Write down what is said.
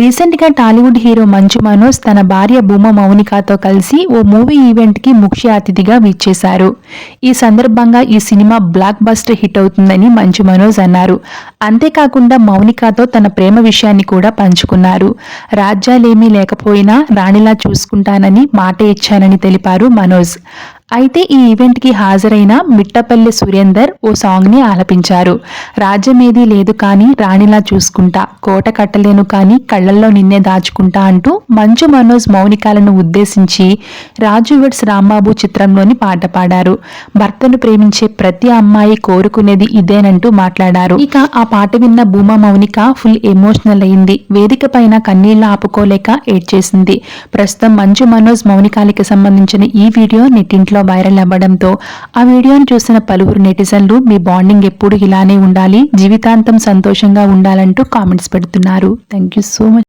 రీసెంట్గా టాలీవుడ్ హీరో మంచు మనోజ్ తన భార్య భూమ మౌనికాతో కలిసి ఓ మూవీ ఈవెంట్కి ముఖ్య అతిథిగా విచ్చేశారు ఈ సందర్భంగా ఈ సినిమా బ్లాక్ బస్టర్ హిట్ అవుతుందని మంచు మనోజ్ అన్నారు. అంతేకాకుండా మౌనికతో తన ప్రేమ విషయాన్ని కూడా పంచుకున్నారు. రాజ్యాలేమీ లేకపోయినా రాణిలా చూసుకుంటానని మాట ఇచ్చానని తెలిపారు మనోజ్. అయితే ఈ ఈవెంట్కి హాజరైన మిట్టపల్లి సురేందర్ ఓ సాంగ్ని ఆలపించారు. రాజ్యమేదీ లేదు కానీ రాణిలా చూసుకుంటా కోట కట్టలేను కానీ కళ్ళల్లో నిన్నే దాచుకుంటా అంటూ మంచు మనోజ్ మౌనికాలను ఉద్దేశించి రాజు వెడ్స్ రాంబాబు చిత్రంలోని పాట పాడారు. భర్తను ప్రేమించే ప్రతి అమ్మాయి కోరుకునేది ఇదేనంటూ మాట్లాడారు. ఇక ఆ పాట విన్న భూమా మౌనిక ఫుల్ ఎమోషనల్ అయింది. వేదిక పైన కన్నీళ్ళు ఆపుకోలేక ఏడ్చేసింది. ప్రస్తుతం మంచు మనోజ్ మౌనికాలకి సంబంధించిన ఈ వీడియో నెట్టింట్లో వైరల్ అవ్వడంతో ఆ వీడియోను చూసిన పలువురు నెటిజన్లు మీ బాండింగ్ ఎప్పుడు ఇలానే ఉండాలి జీవితాంతం సంతోషంగా ఉండాలంటూ కామెంట్స్ పెడుతున్నారు. Thank you so much